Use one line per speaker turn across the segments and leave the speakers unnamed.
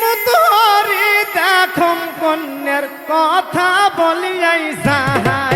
মুতহরি দেখম কন্যার কথা বলিয়াই সাহায়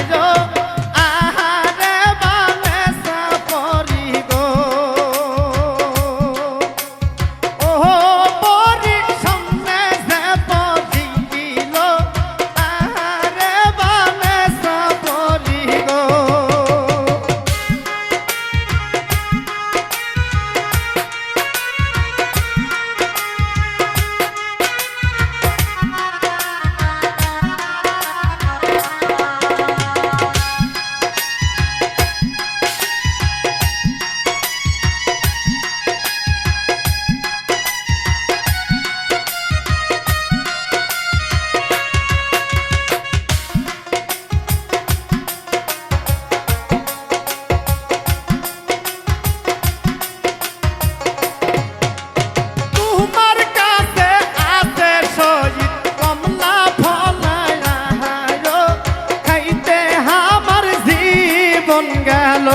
জীবন গেল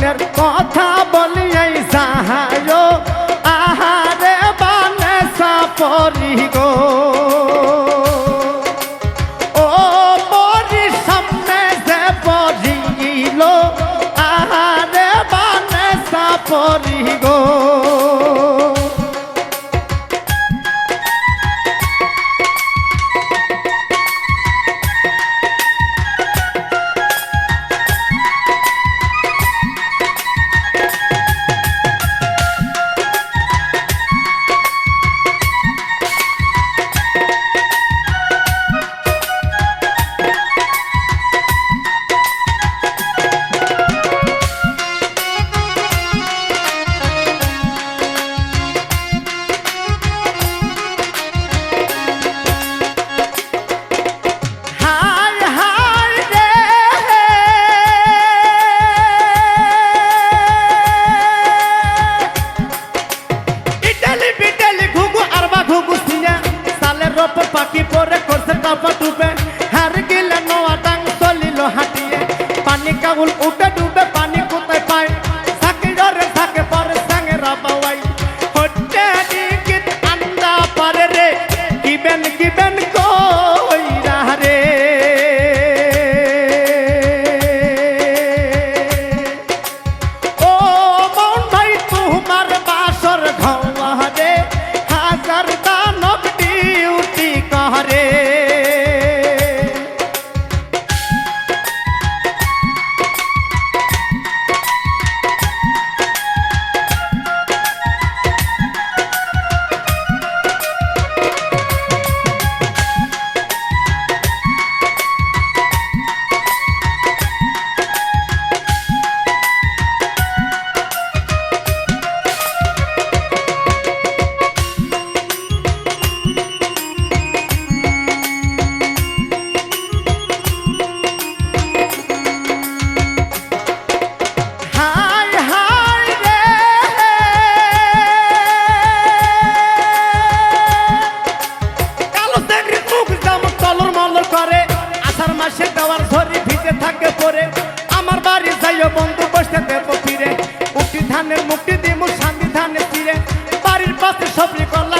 মনের কথা বলিয়াই সাহায় আহারে বানে সাপরি গো। ও পরি সামনে যে পরিল আহারে বানে সাপরি গো। করছে টাপা বাড়ির পাশে